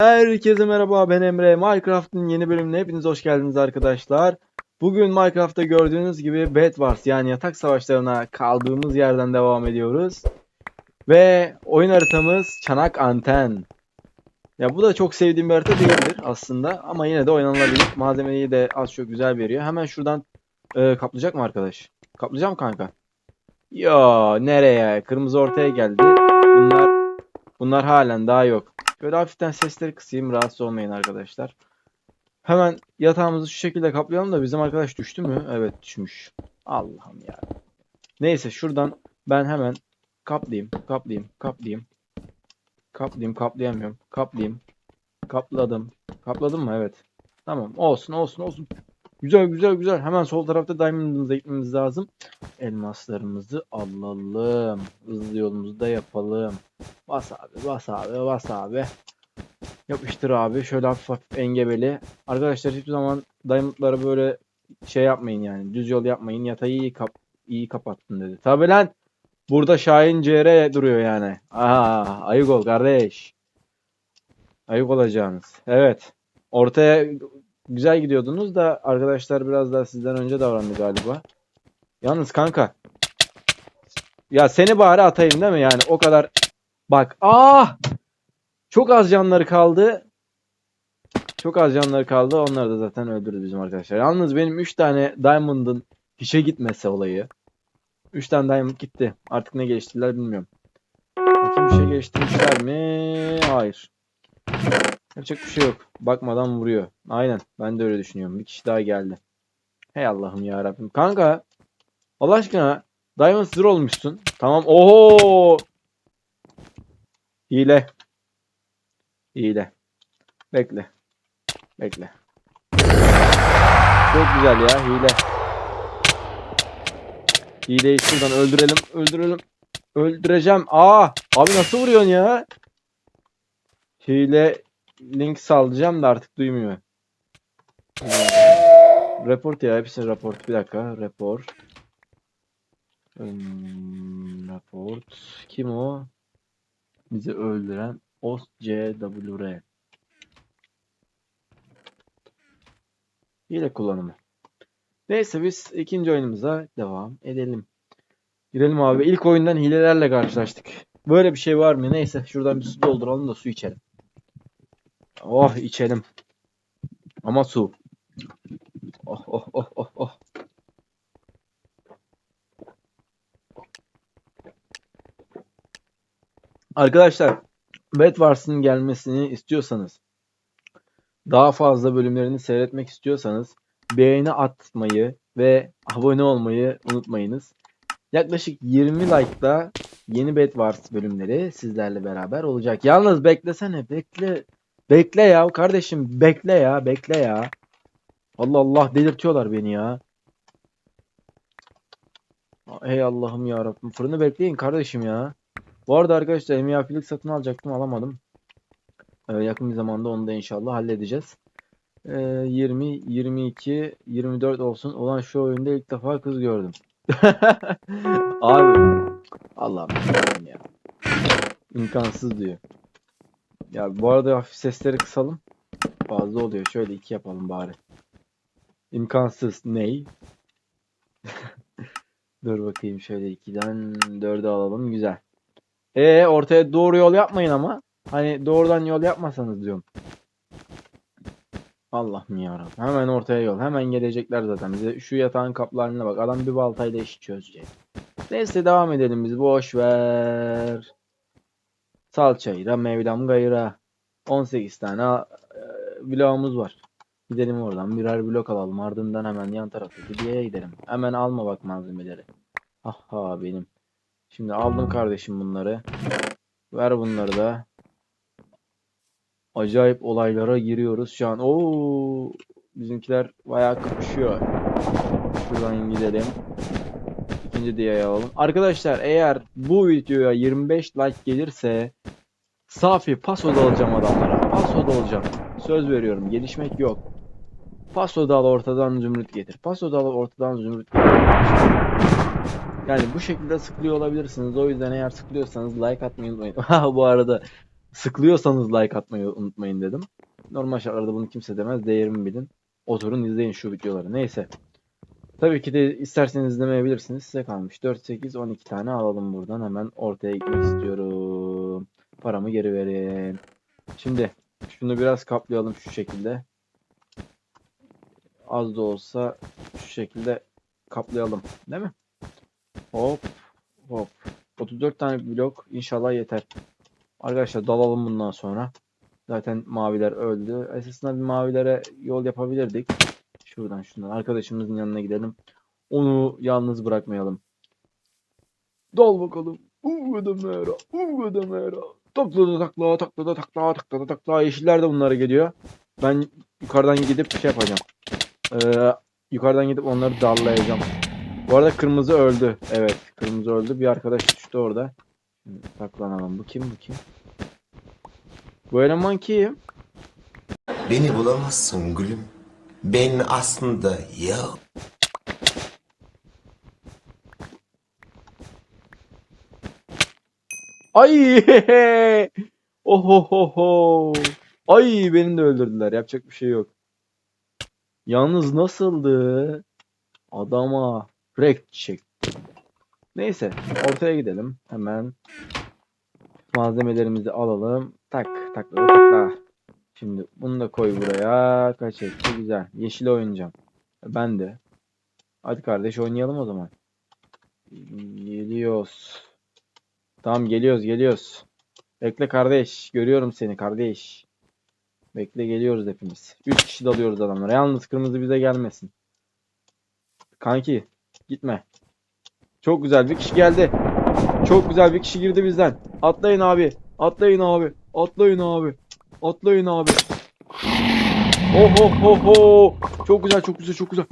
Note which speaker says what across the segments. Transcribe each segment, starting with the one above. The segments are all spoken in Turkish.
Speaker 1: Herkese merhaba ben Emre. Minecraft'ın yeni bölümüne hepiniz hoş geldiniz arkadaşlar. Bugün Minecraft'ta gördüğünüz gibi Bed Wars yani yatak savaşlarına kaldığımız yerden devam ediyoruz. Ve oyun haritamız Çanak Anten. Ya bu da çok sevdiğim bir harita değildir aslında ama yine de oynanılabilir. Malzemeyi de az çok güzel veriyor. Hemen şuradan e, kaplayacak mı arkadaş? Kaplayacağım kanka. Yo nereye? Kırmızı ortaya geldi. Bunlar bunlar halen daha yok. Böyle hafiften sesleri kısayım rahatsız olmayın arkadaşlar. Hemen yatağımızı şu şekilde kaplayalım da bizim arkadaş düştü mü? Evet düşmüş. Allah'ım ya. Neyse şuradan ben hemen kaplayayım, kaplayayım, kaplayayım. Kaplayayım, kaplayamıyorum. Kaplayayım. Kapladım. Kapladım mı? Evet. Tamam. Olsun, olsun, olsun. Güzel, güzel, güzel. Hemen sol tarafta diamond'ımıza gitmemiz lazım. Elmaslarımızı alalım. Hızlı yolumuzu da yapalım. Bas abi, bas abi, bas abi. Yapıştır abi. Şöyle hafif hafif engebeli. Arkadaşlar hiçbir zaman diamond'lara böyle şey yapmayın yani. Düz yol yapmayın. Yatağı iyi, kap iyi kapattın dedi. Tabi lan. Burada Şahin CR duruyor yani. Aha, ayık ol kardeş. Ayık olacaksınız. Evet. Ortaya güzel gidiyordunuz da arkadaşlar biraz daha sizden önce davrandı galiba. Yalnız kanka. Ya seni bari atayım değil mi yani? O kadar Bak. Ah! Çok az canları kaldı. Çok az canları kaldı. Onları da zaten öldürdü bizim arkadaşlar. Yalnız benim 3 tane Diamond'ın hiçe gitmese olayı. 3 tane Diamond gitti. Artık ne geliştirdiler bilmiyorum. Bakayım bir şey geliştirmişler mi? Hayır. Yapacak bir şey yok. Bakmadan vuruyor. Aynen. Ben de öyle düşünüyorum. Bir kişi daha geldi. Hey Allah'ım ya Rabbim. Kanka. Allah aşkına Diamond Zero olmuşsun. Tamam. Oho! Hile. Hile. Bekle. Bekle. Çok güzel ya hile. Hileyi şuradan öldürelim. Öldürelim. Öldüreceğim. Aa, abi nasıl vuruyorsun ya? Hile link sallayacağım da artık duymuyor. Ee, Report ya hepsini report. Bir dakika. Report. Hmm, report. Kim o? Bizi öldüren OSCWR. Hile kullanımı. Neyse biz ikinci oyunumuza devam edelim. Girelim abi. İlk oyundan hilelerle karşılaştık. Böyle bir şey var mı? Neyse şuradan bir su dolduralım da su içelim. Oh içelim. Ama su. Oh oh oh oh oh. Arkadaşlar Bed Wars'ın gelmesini istiyorsanız daha fazla bölümlerini seyretmek istiyorsanız beğeni atmayı ve abone olmayı unutmayınız. Yaklaşık 20 like'da yeni Bed Wars bölümleri sizlerle beraber olacak. Yalnız beklesene bekle. Bekle ya kardeşim bekle ya bekle ya. Allah Allah delirtiyorlar beni ya. Hey Allah'ım ya Rabbim fırını bekleyin kardeşim ya. Bu arada arkadaşlar emyafilik satın alacaktım alamadım. Ee, yakın bir zamanda onu da inşallah halledeceğiz. Ee, 20, 22, 24 olsun. Ulan şu oyunda ilk defa kız gördüm. Abi. Allah'ım ya. İmkansız diyor. Ya bu arada hafif sesleri kısalım. Fazla oluyor. Şöyle iki yapalım bari. İmkansız ney? Dur bakayım şöyle 2'den 4'e alalım. Güzel. E ortaya doğru yol yapmayın ama. Hani doğrudan yol yapmasanız diyorum. Allah'ım yarabbim. Hemen ortaya yol. Hemen gelecekler zaten. Bize şu yatağın kaplarına bak. Adam bir baltayla işi çözecek. Neyse devam edelim biz. Boş ver. Salçayı da Mevlam gayra. 18 tane e, bloğumuz var. Gidelim oradan birer blok alalım. Ardından hemen yan tarafa gidiye gidelim. Hemen alma bak malzemeleri. Aha benim. Şimdi aldım kardeşim bunları. Ver bunları da. Acayip olaylara giriyoruz şu an. Oo, bizimkiler bayağı kapışıyor. Şuradan gidelim. İkinci diye alalım. Arkadaşlar eğer bu videoya 25 like gelirse safi paso da alacağım adamlara. Paso da alacağım. Söz veriyorum. Gelişmek yok. Paso da al ortadan zümrüt getir. Paso da al ortadan zümrüt getir. Yani bu şekilde sıkılıyor olabilirsiniz. O yüzden eğer sıkılıyorsanız like atmayı unutmayın. Bu arada sıkılıyorsanız like atmayı unutmayın dedim. Normal şartlarda bunu kimse demez. Değerimi bilin. Oturun izleyin şu videoları. Neyse. Tabii ki de isterseniz izlemeyebilirsiniz. Size kalmış. 4, 8, 12 tane alalım buradan. Hemen ortaya gitmek istiyorum. Paramı geri verin. Şimdi şunu biraz kaplayalım şu şekilde. Az da olsa şu şekilde kaplayalım. Değil mi? Hop hop. 34 tane blok inşallah yeter. Arkadaşlar dalalım bundan sonra. Zaten maviler öldü. Esasında bir mavilere yol yapabilirdik. Şuradan şundan arkadaşımızın yanına gidelim. Onu yalnız bırakmayalım. Dal bakalım. Uğudamera, uğudamera. Takla takla takla takla takla takla. Yeşiller de bunlara geliyor. Ben yukarıdan gidip şey yapacağım. Ee, yukarıdan gidip onları darlayacağım. Bu arada kırmızı öldü. Evet, kırmızı öldü. Bir arkadaş düştü orada. Şimdi Saklanalım. Bu kim bu kim? Bu eleman kim?
Speaker 2: Beni bulamazsın gülüm. Ben aslında ya
Speaker 1: Ay! Ohohoho! Ay beni de öldürdüler. Yapacak bir şey yok. Yalnız nasıldı? Adama rekt çekti. Neyse ortaya gidelim. Hemen malzemelerimizi alalım. Tak takla takla. Şimdi bunu da koy buraya. Kaç etti? Güzel. Yeşil oynayacağım. Ben de. Hadi kardeş oynayalım o zaman. Geliyoruz. Tamam geliyoruz geliyoruz. Bekle kardeş. Görüyorum seni kardeş. Bekle geliyoruz hepimiz. 3 kişi dalıyoruz adamlara. Yalnız kırmızı bize gelmesin. Kanki gitme. Çok güzel bir kişi geldi. Çok güzel bir kişi girdi bizden. Atlayın abi. Atlayın abi. Atlayın abi. Atlayın abi. Oh oh oh oh. Çok güzel çok güzel çok güzel.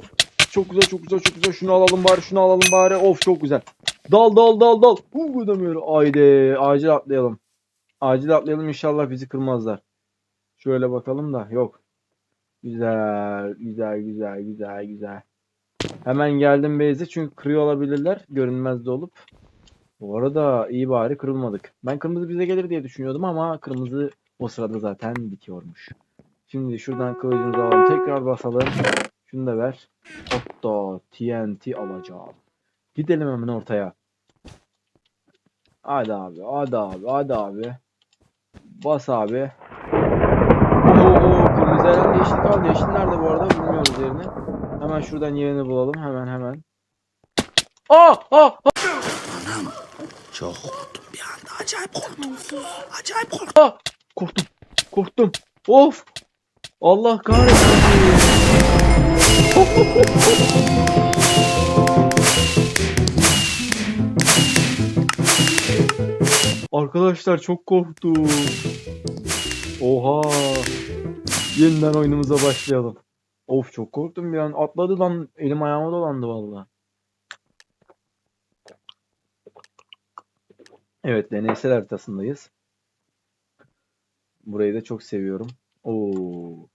Speaker 1: Çok güzel çok güzel çok güzel. Şunu alalım bari şunu alalım bari. Of çok güzel. Dal dal dal dal. Uuu demiyorum. Haydi acil atlayalım. Acil atlayalım inşallah bizi kırmazlar. Şöyle bakalım da yok. Güzel güzel güzel güzel güzel. Hemen geldim Beyze çünkü kırıyor olabilirler. Görünmez de olup. Bu arada iyi bari kırılmadık. Ben kırmızı bize gelir diye düşünüyordum ama kırmızı o sırada zaten bitiyormuş. Şimdi şuradan kılıcımızı alalım. Tekrar basalım. Şunu da ver. Hatta TNT alacağım. Gidelim hemen ortaya. Hadi abi, hadi abi, hadi abi. Bas abi. Oo, kırmızı elendi, yeşil kaldı. Yeşil nerede bu arada? Bilmiyoruz yerini. Hemen şuradan yerini bulalım. Hemen hemen. Aa! Aa!
Speaker 2: çok korktum bir anda. Acayip korktum. Acayip korktum.
Speaker 1: Aa! Korktum. Korktum. Of! Allah kahretsin. Arkadaşlar çok korktum. Oha. Yeniden oyunumuza başlayalım. Of çok korktum bir an. Atladı lan. Elim ayağıma dolandı valla. Evet deneysel haritasındayız. Burayı da çok seviyorum. Oo.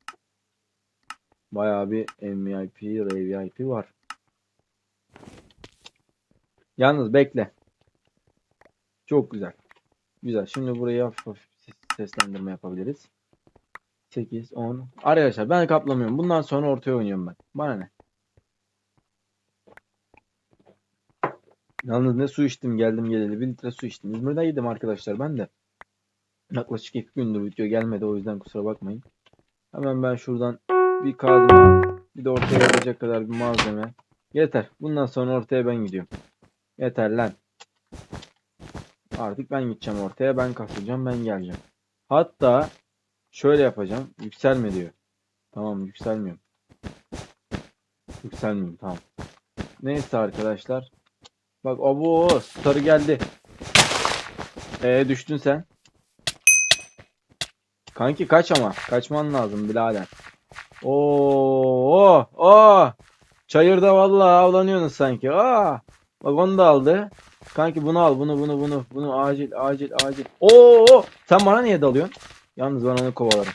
Speaker 1: Bayağı bir MVP, RVIP var. Yalnız bekle. Çok güzel. Güzel. Şimdi buraya hafif hafif ses- seslendirme yapabiliriz. 8, 10. Arkadaşlar ben kaplamıyorum. Bundan sonra ortaya oynuyorum ben. Bana ne? Yalnız ne su içtim geldim geleli. 1 litre su içtim. İzmir'den yedim arkadaşlar ben de. Yaklaşık 2 gündür video gelmedi o yüzden kusura bakmayın. Hemen ben şuradan bir kazma bir de ortaya yapacak kadar bir malzeme. Yeter. Bundan sonra ortaya ben gidiyorum. Yeter lan. Artık ben gideceğim ortaya. Ben kasacağım. Ben geleceğim. Hatta şöyle yapacağım. Yükselme diyor. Tamam yükselmiyorum. Yükselmiyorum tamam. Neyse arkadaşlar. Bak abo sarı geldi. Ee düştün sen. Kanki kaç ama. Kaçman lazım birader. Oo, oo. Çayırda vallahi avlanıyorsunuz sanki. Aa. Bak onu da aldı. Kanki bunu al, bunu, bunu, bunu, bunu acil, acil, acil. Oo, sen bana niye dalıyorsun? Yalnız ben onu kovalarım.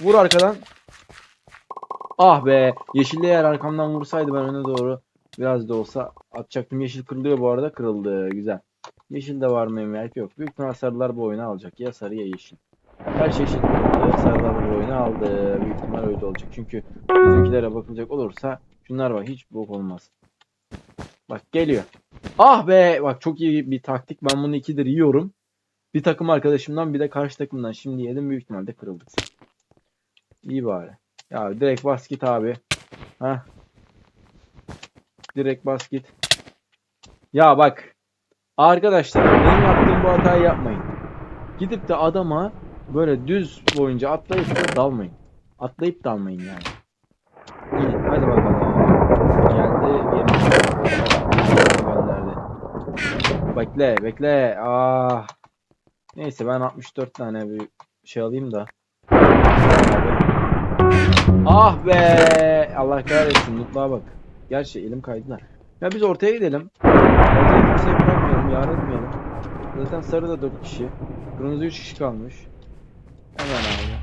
Speaker 1: Vur arkadan. Ah be, yeşilli eğer arkamdan vursaydı ben öne doğru biraz da olsa atacaktım. Yeşil kırılıyor bu arada, kırıldı. Güzel. Yeşil de var mı emniyet yok. Büyük ihtimal sarılar bu oyunu alacak. Ya sarı ya yeşil. Her şey eşit durumda. Sarılar bu oyunu aldı. Büyük ihtimal öyle olacak. Çünkü bizimkilere bakılacak olursa şunlar var. Hiç bok olmaz. Bak geliyor. Ah be! Bak çok iyi bir taktik. Ben bunu ikidir yiyorum. Bir takım arkadaşımdan bir de karşı takımdan. Şimdi yedim büyük ihtimalle kırıldık. İyi bari. Ya direkt bas git abi. Heh. Direkt bas git. Ya bak. Arkadaşlar benim yaptığım bu hatayı yapmayın. Gidip de adama böyle düz boyunca atlayıp da dalmayın. Atlayıp dalmayın yani. Gidin hadi bakalım. Geldi yemiş. Bekle bekle. Ah. Neyse ben 64 tane bir şey alayım da. Ah be! Allah kahretsin mutluğa bak. Gerçi elim kaydı da. Ya biz ortaya gidelim. Ortaya kimseyi yar etmeyelim. Zaten sarı da 4 kişi. Kırmızı 3 kişi kalmış. Hemen abi.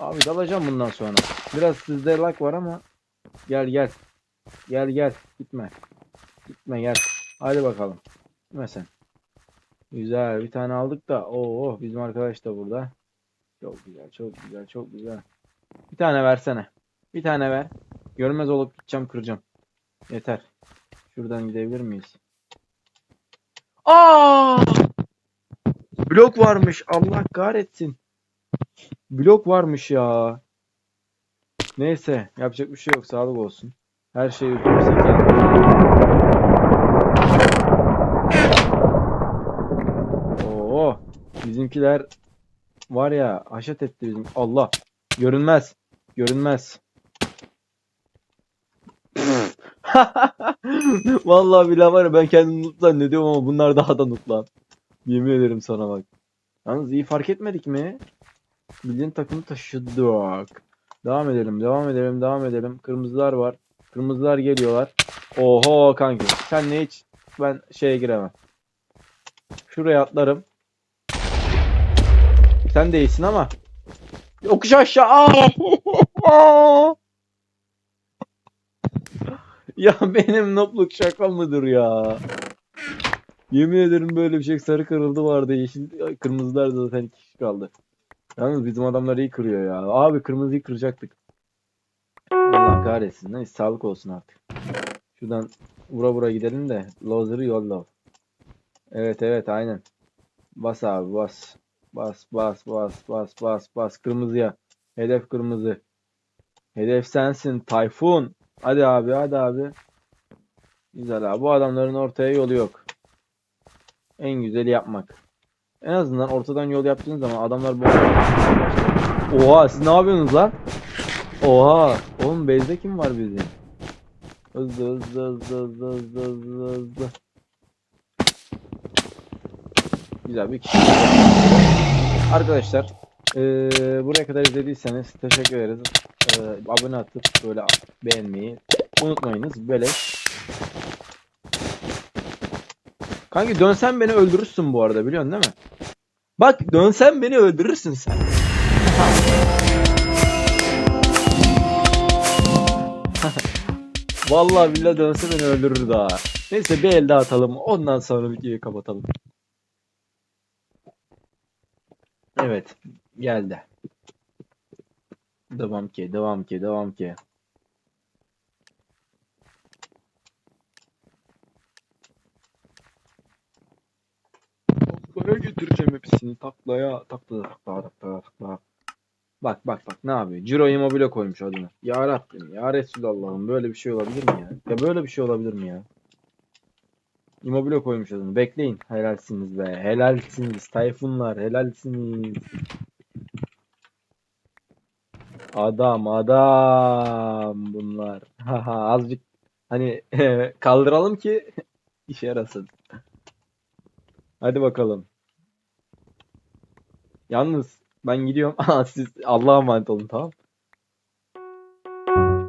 Speaker 1: Abi dalacağım bundan sonra. Biraz sizde lag var ama gel gel. Gel gel. Gitme. Gitme gel. Hadi bakalım. Gitme sen. Güzel. Bir tane aldık da. Oo bizim arkadaş da burada. Çok güzel, çok güzel, çok güzel. Bir tane versene. Bir tane ver. Görmez olup gideceğim kıracağım. Yeter. Şuradan gidebilir miyiz? Aa! Blok varmış. Allah kahretsin. Blok varmış ya. Neyse, yapacak bir şey yok. Sağlık olsun. Her şeyi üzülürsek Oo, bizimkiler var ya haşet etti bizim. Allah. Görünmez. Görünmez. Vallahi billahi var ya ben kendimi noob zannediyorum ama bunlar daha da noob lan. Yemin ederim sana bak. Yalnız iyi fark etmedik mi? Bildiğin takımı taşıdık. Devam edelim, devam edelim, devam edelim. Kırmızılar var. Kırmızılar geliyorlar. Oho kanki. Sen ne hiç ben şeye giremem. Şuraya atlarım. Sen de iyisin ama. Yokuş aşağı. Ya benim nopluk şaka mıdır ya? Yemin ederim böyle bir şey. Sarı kırıldı vardı. Yeşil kırmızılar da zaten kişi kaldı. Yalnız bizim adamlar iyi kırıyor ya. Abi kırmızıyı kıracaktık. Allah kahretsin. Neyse sağlık olsun artık. Şuradan vura vura gidelim de. Loser'ı yolla. Evet evet aynen. Bas abi bas. Bas bas bas bas bas bas kırmızıya. Hedef kırmızı. Hedef sensin Tayfun. Hadi abi hadi abi. Güzel abi. Bu adamların ortaya yolu yok. En güzeli yapmak. En azından ortadan yol yaptığınız zaman adamlar bu Oha siz ne yapıyorsunuz lan? Oha. Oğlum base'de kim var bizim? Hızlı hızlı hızlı hızlı hızlı hızlı hızlı. Güzel bir kişi. Arkadaşlar eee, buraya kadar izlediyseniz teşekkür ederiz. Eee, abone atıp böyle beğenmeyi unutmayınız. Böyle. Kanki dönsen beni öldürürsün bu arada biliyorsun değil mi? Bak dönsen beni öldürürsün sen. Vallahi billahi dönse beni öldürür daha. Neyse bir el daha atalım. Ondan sonra videoyu kapatalım. Evet. Geldi. Devam ki, devam ki, devam ki. Taklaya getireceğim hepsini. Taklaya, takla, takla, takla, takla. Bak bak bak ne yapıyor? Ciro Immobile koymuş adını. Ya Rabbim, ya Resulallah'ım böyle bir şey olabilir mi ya? Ya böyle bir şey olabilir mi ya? Immobile koymuş adını. Bekleyin. Helalsiniz be. Helalsiniz. Tayfunlar helalsiniz. Adam adam bunlar. Haha azıcık hani kaldıralım ki işe yarasın. Hadi bakalım. Yalnız ben gidiyorum. Siz Allah'a emanet olun tamam.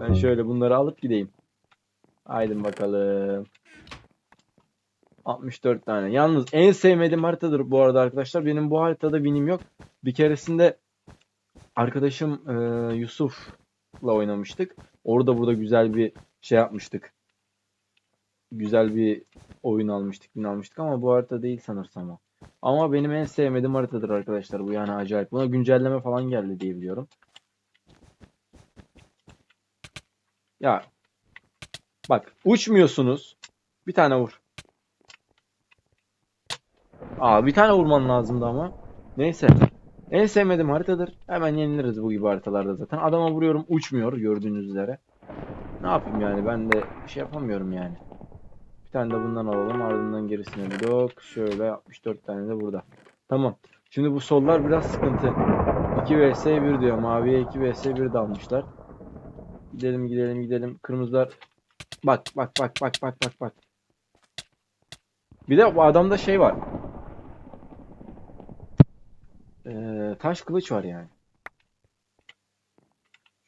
Speaker 1: Ben şöyle bunları alıp gideyim. Haydi bakalım. 64 tane. Yalnız en sevmediğim haritadır bu arada arkadaşlar. Benim bu haritada binim yok. Bir keresinde arkadaşım e, Yusuf'la oynamıştık. Orada burada güzel bir şey yapmıştık. güzel bir oyun almıştık, bin almıştık ama bu harita değil sanırsam o. Ama benim en sevmediğim haritadır arkadaşlar bu yani acayip. Buna güncelleme falan geldi diye biliyorum. Ya bak uçmuyorsunuz. Bir tane vur. Aa bir tane vurman lazımdı ama. Neyse. En sevmediğim haritadır. Hemen yeniliriz bu gibi haritalarda zaten. Adama vuruyorum uçmuyor gördüğünüz üzere. Ne yapayım yani ben de şey yapamıyorum yani. Bir tane de bundan alalım ardından gerisine blok. Şöyle 64 tane de burada. Tamam. Şimdi bu sollar biraz sıkıntı. 2 vs 1 diyor. Maviye 2 vs 1 dalmışlar. Gidelim gidelim gidelim. Kırmızılar. Bak bak bak bak bak bak bak. Bir de bu adamda şey var. Ee, taş kılıç var yani.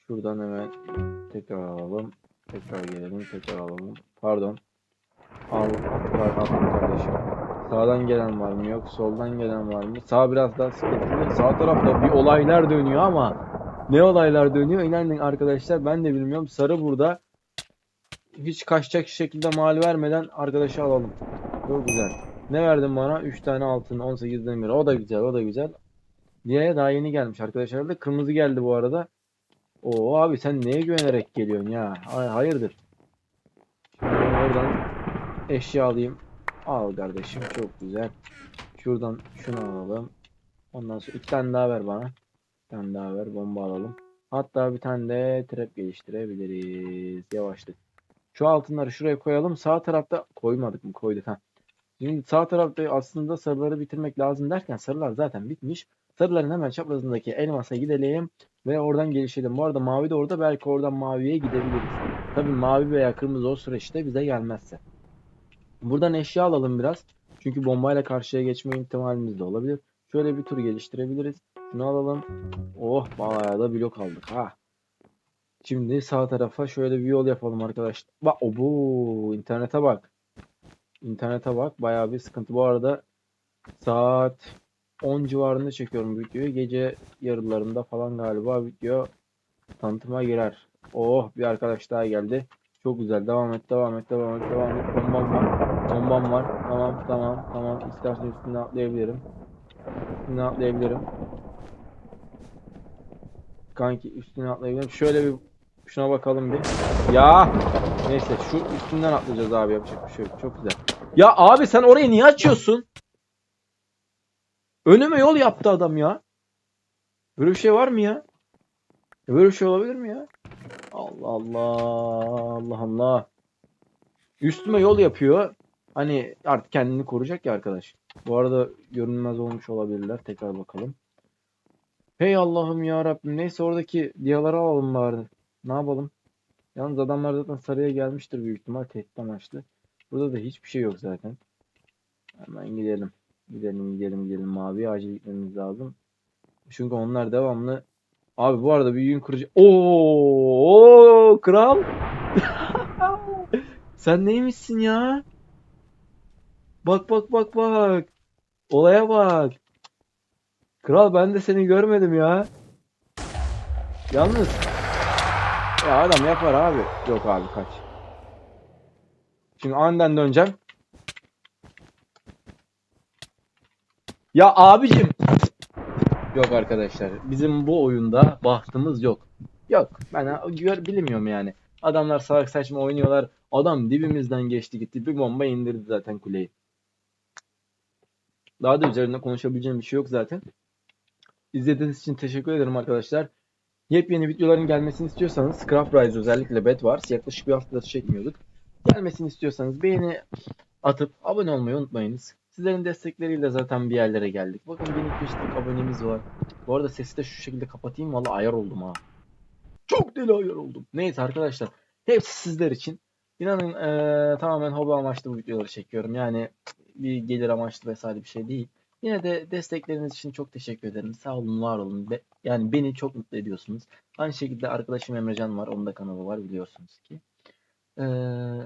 Speaker 1: Şuradan hemen tekrar alalım. Tekrar gelelim. Tekrar alalım. Pardon. Al, var attım kardeşim. Sağdan gelen var mı? Yok. Soldan gelen var mı? Sağ biraz daha sıkıntılı. Sağ tarafta bir olaylar dönüyor ama ne olaylar dönüyor? İnanın arkadaşlar ben de bilmiyorum. Sarı burada hiç kaçacak şekilde mal vermeden arkadaşı alalım. Çok güzel. Ne verdin bana? 3 tane altın, 18 demir. O da güzel, o da güzel. Diye daha yeni gelmiş arkadaşlar da kırmızı geldi bu arada. Oo abi sen neye güvenerek geliyorsun ya? Hay- hayırdır? Şimdi oradan eşya alayım. Al kardeşim çok güzel. Şuradan şunu alalım. Ondan sonra iki tane daha ver bana. Bir tane daha ver bomba alalım. Hatta bir tane de trap geliştirebiliriz. Yavaşlık. Şu altınları şuraya koyalım. Sağ tarafta koymadık mı? Koyduk ha. Şimdi sağ tarafta aslında sarıları bitirmek lazım derken sarılar zaten bitmiş. Sarıların hemen çaprazındaki elmasa gidelim ve oradan gelişelim. Bu arada mavi de orada belki oradan maviye gidebiliriz. Tabii mavi veya kırmızı o süreçte bize gelmezse. Buradan eşya alalım biraz. Çünkü bombayla karşıya geçme ihtimalimiz de olabilir. Şöyle bir tur geliştirebiliriz. Şunu alalım. Oh bayağı da blok aldık ha. Şimdi sağ tarafa şöyle bir yol yapalım arkadaşlar. Bak o bu internete bak. İnternete bak bayağı bir sıkıntı. Bu arada saat 10 civarında çekiyorum videoyu. Gece yarılarında falan galiba video tanıtıma girer. Oh bir arkadaş daha geldi. Çok güzel. Devam et, devam et, devam et, devam et. Bombam var. Bombam var. Tamam, tamam, tamam. İstersen üstüne atlayabilirim. Üstüne atlayabilirim. Kanki üstüne atlayabilirim. Şöyle bir şuna bakalım bir. Ya neyse şu üstünden atlayacağız abi yapacak bir şey yok. Çok güzel. Ya abi sen orayı niye açıyorsun? Önüme yol yaptı adam ya. Böyle bir şey var mı ya? Böyle bir şey olabilir mi ya? Allah Allah Allah Allah. Üstüme yol yapıyor. Hani artık kendini koruyacak ya arkadaş. Bu arada görünmez olmuş olabilirler. Tekrar bakalım. Hey Allah'ım ya Rabbim. Neyse oradaki diyaları alalım bari. Ne yapalım? Yalnız adamlar zaten sarıya gelmiştir büyük ihtimal. Tehdit amaçlı. Burada da hiçbir şey yok zaten. Hemen gidelim. Gidelim gidelim gidelim. Maviye acil gitmemiz lazım. Çünkü onlar devamlı Abi bu arada bir yün kırıcı. Oo, kral. Sen neymişsin ya? Bak bak bak bak. Olaya bak. Kral ben de seni görmedim ya. Yalnız. Ya adam yapar abi. Yok abi kaç. Şimdi aniden döneceğim. Ya abicim. Yok arkadaşlar. Bizim bu oyunda bahtımız yok. Yok. Ben gör bilmiyorum yani. Adamlar salak saçma oynuyorlar. Adam dibimizden geçti gitti. Bir bomba indirdi zaten kuleyi. Daha da üzerinde konuşabileceğim bir şey yok zaten. İzlediğiniz için teşekkür ederim arkadaşlar. Yepyeni videoların gelmesini istiyorsanız Craft Rise özellikle Bet var. Yaklaşık bir haftadır çekmiyorduk. Gelmesini istiyorsanız beğeni atıp abone olmayı unutmayınız. Sizlerin destekleriyle zaten bir yerlere geldik. Bakın 1200 abonemiz var. Bu arada sesi de şu şekilde kapatayım. Valla ayar oldum ha. Çok deli ayar oldum. Neyse arkadaşlar. Hepsi sizler için. İnanın eee, tamamen hobi amaçlı bu videoları çekiyorum. Yani bir gelir amaçlı vesaire bir şey değil. Yine de destekleriniz için çok teşekkür ederim. Sağ olun, var olun. Be- yani beni çok mutlu ediyorsunuz. Aynı şekilde arkadaşım Emrecan var. Onun da kanalı var biliyorsunuz ki. Eee,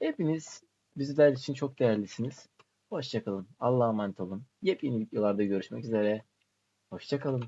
Speaker 1: hepiniz bizler için çok değerlisiniz. Hoşçakalın. Allah'a emanet olun. Yepyeni videolarda görüşmek üzere. Hoşçakalın.